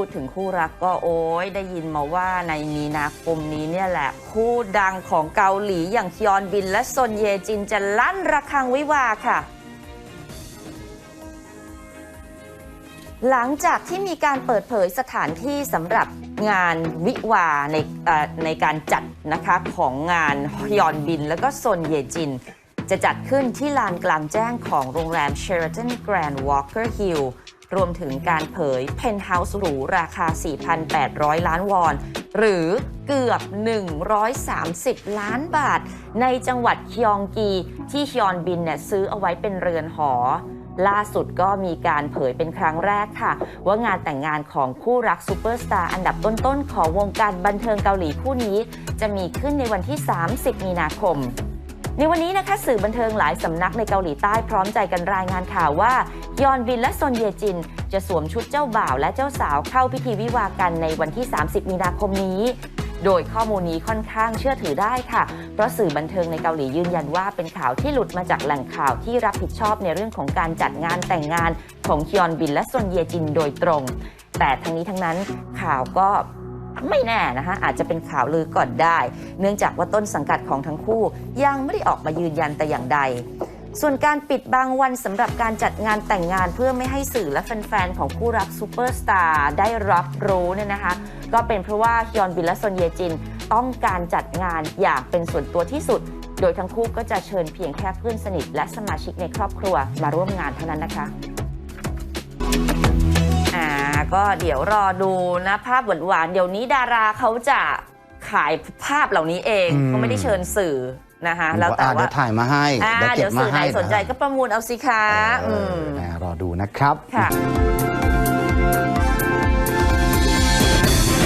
พูดถึงคู่รักก็โอ้ยได้ยินมาว่าในมีนาคมนี้เนี่ยแหละ คู่ดังของเกาหลีอย่างฮยอนบินและซนเยจินจะลั่นระฆังวิวาค่ะ หลังจากที่มีการเปิดเผยสถานที่สำหรับงานวิวาในในการจัดนะคะของงานฮยอนบินแล้วก็ซนเยจิน จะจัดขึ้นที่ลานกลางแจ้งของโรงแรม Sheraton Grand Walker Hill รวมถึงการเผยเพนท์เฮาส์หรูราคา 4,800 ล้านวอน หรือเกือบ 130 ล้านบาท ในจังหวัดคยองกี ที่ฮยอนบินเนี่ยซื้อเอาไว้เป็นเรือนหอล่าสุดก็มีการเผยเป็นครั้งแรกค่ะ ว่างานแต่งงานของคู่รักซูเปอร์สตาร์อันดับต้นๆ ของวงการบันเทิงเกาหลีคู่นี้ จะมีขึ้นในวันที่ 30 มีนาคม ในวันนี้นะคะสื่อบันเทิงหลายสำนักในเกาหลีใต้พร้อมใจกันรายงานข่าวว่า ยอนบินและซนเยจิน จะสวมชุดเจ้าบ่าวและเจ้าสาวเข้าพิธีวิวากันในวันที่ 30 มีนาคมนี้ โดยข้อมูลนี้ค่อนข้างเชื่อถือได้ค่ะ เพราะสื่อบันเทิงในเกาหลียืนยันว่าเป็นข่าวที่หลุดมาจากแหล่งข่าวที่รับผิดชอบในเรื่องของการจัดงานแต่งงานของยอนบินและซนเยจินโดยตรง แต่ทั้งนี้ทั้งนั้นข่าวก็ ไม่แน่นะคะอาจจะเป็นข่าวลือก่อนได้ เนื่องจากว่าต้นสังกัดของทั้งคู่ ยังไม่ได้ออกมายืนยันแต่อย่างใด ส่วนการปิดบางวันสำหรับการจัดงานแต่งงานเพื่อไม่ให้สื่อและแฟนๆของคู่รักซูเปอร์สตาร์ได้รับรู้เนี่ยนะคะ ก็เป็นเพราะว่าฮยอนบินและซนเยจินต้องการจัดงานอย่างเป็นส่วนตัวที่สุด โดยทั้งคู่ก็จะเชิญเพียงแค่เพื่อนสนิท และสมาชิกในครอบครัวมาร่วมงานเท่านั้นนะคะ ก็เดี๋ยวรอดูนะภาพหวานๆเดี๋ยวนี้ดาราเขาจะขายภาพเหล่านี้เองอืมเขาไม่ได้เชิญสื่อนะคะแล้วแต่อะว่าเดี๋ยวถ่ายมาให้อ่าเดี๋ยวเก็เดี๋บยวมาสื่อไหนให้สนใจก็ประมูลเอาสิคะเออือมแหมรอดูนะครับค่ะ